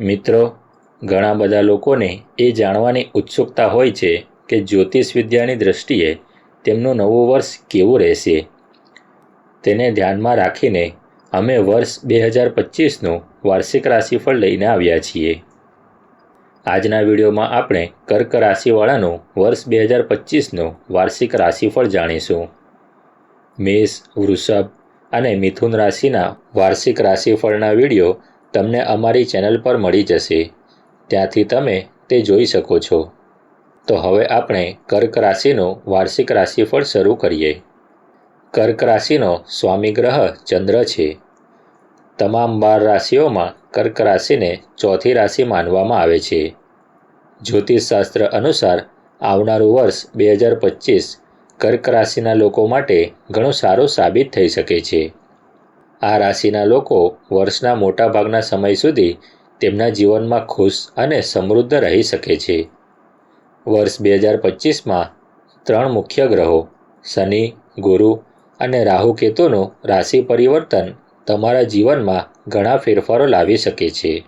મિત્રો, ઘણા બધા લોકોને એ જાણવાની ઉત્સુકતા હોય છે કે જ્યોતિષ વિદ્યાની દ્રષ્ટિએ તેમનું નવું વર્ષ કેવું રહેશે. તેને ધ્યાનમાં રાખીને અમે વર્ષ બે હજાર પચીસનું વાર્ષિક રાશિફળ લઈને આવ્યા છીએ. આજના વિડીયોમાં આપણે કર્ક રાશિવાળાનું વર્ષ બે હજાર પચીસનું વાર્ષિક રાશિફળ જાણીશું. મેષ, વૃષભ અને મિથુન રાશિના વાર્ષિક રાશિફળના વીડિયો તમને અમારી ચેનલ પર મળી જશે. ત્યાંથી તમે તે જોઈ શકો છો. તો હવે આપણે કર્ક રાશિનું વાર્ષિક રાશિફળ શરૂ કરીએ. કર્ક રાશિનો સ્વામી ગ્રહ ચંદ્ર છે. તમામ બાર રાશિઓમાં કર્ક રાશિને ચોથી રાશિ માનવામાં આવે છે. જ્યોતિષશાસ્ત્ર અનુસાર આવનારું વર્ષ બે હજાર પચીસ કર્ક રાશિના લોકો માટે ઘણું સારું સાબિત થઈ શકે છે. આ રાશિના લોકો વર્ષના મોટા ભાગના સમય સુધી તેમના જીવનમાં ખુશ અને સમૃદ્ધ રહી શકે છે. વર્ષ બે હજાર પચીસમાં ત્રણ મુખ્ય ગ્રહો, શનિ, ગુરુ અને રાહુ કેતુનું રાશિ પરિવર્તન તમારા જીવનમાં ઘણા ફેરફારો લાવી શકે છે.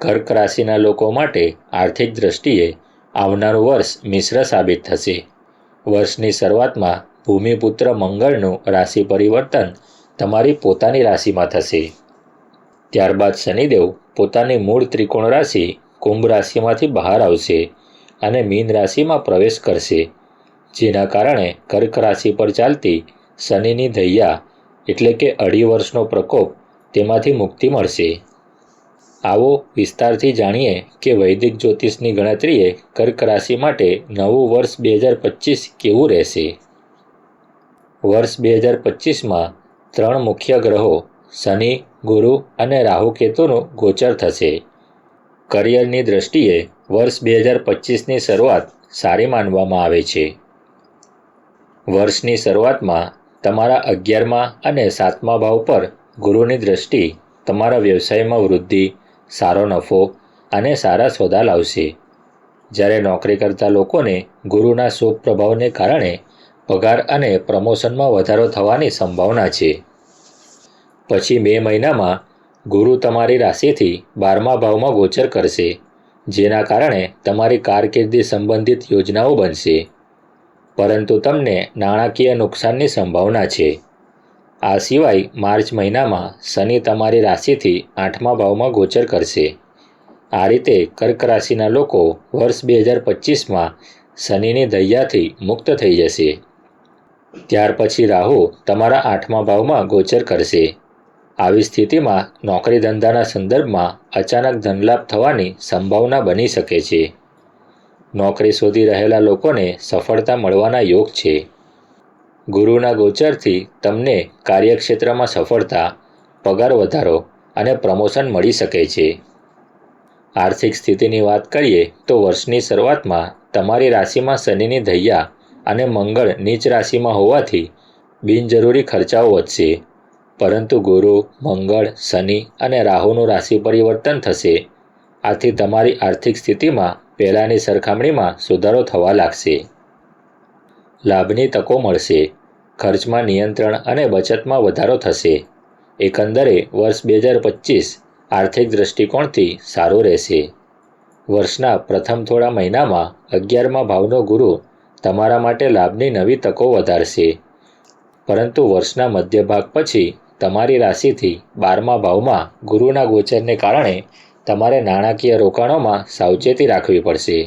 કર્ક રાશિના લોકો માટે આર્થિક દ્રષ્ટિએ આવનારું વર્ષ મિશ્ર સાબિત થશે. વર્ષની શરૂઆતમાં ભૂમિપુત્ર મંગળનું રાશિ પરિવર્તન તમારી પોતાની રાશિમાં થશે. ત્યારબાદ શનિદેવ પોતાની મૂળ ત્રિકોણ રાશિ કુંભ રાશિમાંથી બહાર આવશે અને મીન રાશિમાં પ્રવેશ કરશે. જેના કારણે કર્ક રાશિ પર ચાલતી શનિની ધૈયા એટલે કે અઢી વર્ષનો પ્રકોપ તેમાંથી મુક્તિ મળશે. આવો વિસ્તારથી જાણીએ કે વૈદિક જ્યોતિષની ગણતરીએ કર્ક રાશિ માટે નવું વર્ષ બે હજાર પચીસ કેવું રહેશે? વર્ષ બે હજાર પચીસમાં ત્રણ મુખ્ય ગ્રહો, શનિ, ગુરુ અને રાહુ કેતુનું ગોચર થશે. કરિયરની દ્રષ્ટિએ વર્ષ બે હજાર પચીસની શરૂઆત સારી માનવામાં આવે છે. વર્ષની શરૂઆતમાં તમારા અગિયારમા અને સાતમા ભાવ પર ગુરુની દ્રષ્ટિ તમારા વ્યવસાયમાં વૃદ્ધિ, સારો નફો અને સારા સોદા લાવશે. જ્યારે નોકરી કરતા લોકોને ગુરુના શુભ પ્રભાવને કારણે પગાર અને પ્રમોશનમાં વધારો થવાની સંભાવના છે. પછી મે મહિનામાં ગુરુ તમારી રાશિથી બારમા ભાવમાં ગોચર કરશે, જેના કારણે તમારી કારકિર્દી સંબંધિત યોજનાઓ બનશે. પરંતુ તમને નાણાકીય નુકસાનની સંભાવના છે. આ સિવાય માર્ચ મહિનામાં શનિ તમારી રાશિથી આઠમા ભાવમાં ગોચર કરશે. આ રીતે કર્ક રાશિના લોકો વર્ષ બે હજાર પચીસમાં શનિની દૈયાથી મુક્ત થઈ જશે. ત્યાર પછી રાહુ તમારા આઠમા ભાવમાં ગોચર કરશે. આવી સ્થિતિમાં નોકરી ધંધાના સંદર્ભમાં અચાનક ધનલાભ થવાની સંભાવના બની શકે છે. નોકરી શોધી રહેલા લોકોને સફળતા મળવાના યોગ છે. ગુરુના ગોચરથી તમને કાર્યક્ષેત્રમાં સફળતા, પગાર વધારો અને પ્રમોશન મળી શકે છે. આર્થિક સ્થિતિની વાત કરીએ તો વર્ષની શરૂઆતમાં તમારી રાશિમાં શનિની ધૈયા અને મંગળ નીચ રાશિમાં હોવાથી બિનજરૂરી ખર્ચાઓ વધશે. પરંતુ ગુરુ, મંગળ, શનિ અને રાહુનું રાશિ પરિવર્તન થશે. આથી તમારી આર્થિક સ્થિતિમાં પહેલાંની સરખામણીમાં સુધારો થવા લાગશે. લાભની તકો મળશે. ખર્ચમાં નિયંત્રણ અને બચતમાં વધારો થશે. એકંદરે વર્ષ બે હજાર પચીસ આર્થિક દૃષ્ટિકોણથી સારું રહેશે. વર્ષના પ્રથમ થોડા મહિનામાં અગિયારમા ભાવનો ગુરુ તમારા માટે લાભની નવી તકો વધારશે. પરંતુ વર્ષના મધ્ય ભાગ પછી તમારી રાશિથી બારમા ભાવમાં ગુરુના ગોચરને કારણે તમારે નાણાકીય રોકાણોમાં સાવચેતી રાખવી પડશે.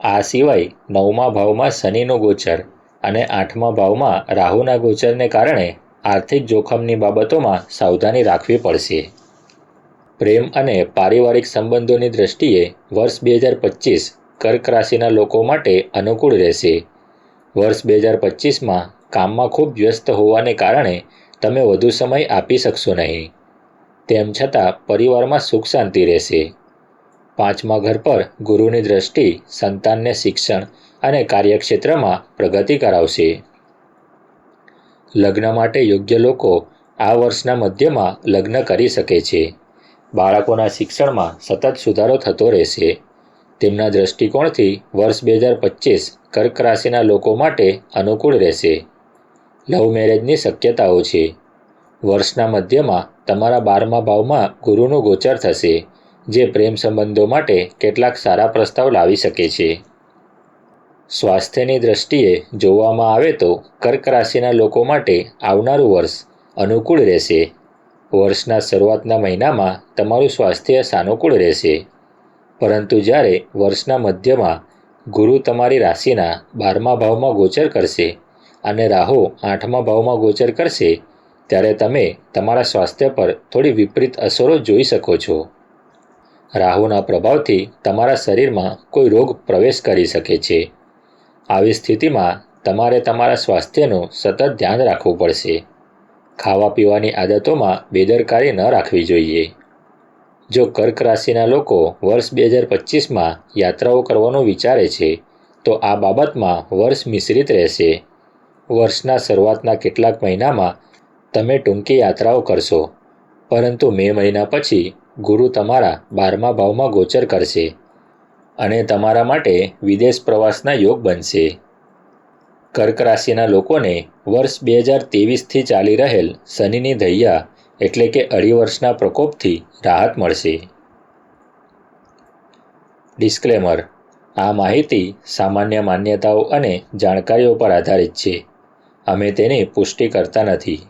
આ સિવાય નવમા ભાવમાં શનિનું ગોચર અને આઠમા ભાવમાં રાહુના ગોચરને કારણે આર્થિક જોખમની બાબતોમાં સાવધાની રાખવી પડશે. પ્રેમ અને પારિવારિક સંબંધોની દ્રષ્ટિએ વર્ષ બે હજાર પચીસ કર્ક રાશિના લોકો માટે અનુકૂળ રહેશે. વર્ષ બે હજાર પચીસમાં કામમાં ખૂબ વ્યસ્ત હોવાને કારણે તમે વધુ સમય આપી શકશો નહીં. તેમ છતાં પરિવારમાં સુખ શાંતિ રહેશે. પાંચમા ઘર પર ગુરુની દ્રષ્ટિ સંતાનને શિક્ષણ અને કાર્યક્ષેત્રમાં પ્રગતિ કરાવશે. લગ્ન માટે યોગ્ય લોકો આ વર્ષના મધ્યમાં લગ્ન કરી શકે છે. બાળકોના શિક્ષણમાં સતત સુધારો થતો રહેશે. તેમના દૃષ્ટિકોણથી વર્ષ બે હજાર પચીસ કર્ક રાશિના લોકો માટે અનુકૂળ રહેશે. લવ મેરેજની શક્યતાઓ છે. વર્ષના મધ્યમાં તમારા બારમા ભાવમાં ગુરુનું ગોચર થશે, જે પ્રેમ સંબંધો માટે કેટલાક સારા પ્રસ્તાવ લાવી શકે છે. સ્વાસ્થ્યની દ્રષ્ટિએ જોવામાં આવે તો કર્ક રાશિના લોકો માટે આવનારું વર્ષ અનુકૂળ રહેશે. વર્ષના શરૂઆતના મહિનામાં તમારું સ્વાસ્થ્ય સાનુકૂળ રહેશે. પરંતુ જ્યારે વર્ષના મધ્યમાં ગુરુ તમારી રાશિના બારમા ભાવમાં ગોચર કરશે અને રાહુ આઠમા ભાવમાં ગોચર કરશે, ત્યારે તમે તમારા સ્વાસ્થ્ય પર થોડી વિપરીત અસરો જોઈ શકો છો. રાહુના પ્રભાવથી તમારા શરીરમાં કોઈ રોગ પ્રવેશ કરી શકે છે. આવી સ્થિતિમાં તમારે તમારા સ્વાસ્થ્યનું સતત ધ્યાન રાખવું પડશે. ખાવા પીવાની આદતોમાં બેદરકારી ન રાખવી જોઈએ. જો કર્ક રાશિના લોકો વર્ષ બે હજાર પચીસમાં યાત્રાઓ કરવાનું વિચારે છે, તો આ બાબતમાં વર્ષ મિશ્રિત રહેશે. વર્ષના શરૂઆતના કેટલાક મહિનામાં તમે ટૂંકી યાત્રાઓ કરશો, પરંતુ મે મહિના પછી ગુરુ તમારા બારમા ભાવમાં ગોચર કરશે અને તમારા માટે વિદેશ પ્રવાસના યોગ બનશે. કર્ક રાશિના લોકોને વર્ષ બે હજાર ત્રેવીસથી ચાલી રહેલ શનિની દૈયા એટલે કે અઢી વર્ષના પ્રકોપથી રાહત મળશે. ડિસ્ક્લેમર. આ માહિતી સામાન્ય માન્યતાઓ અને જાણકારીઓ પર આધારિત છે. અમે તેની પુષ્ટિ કરતા નથી.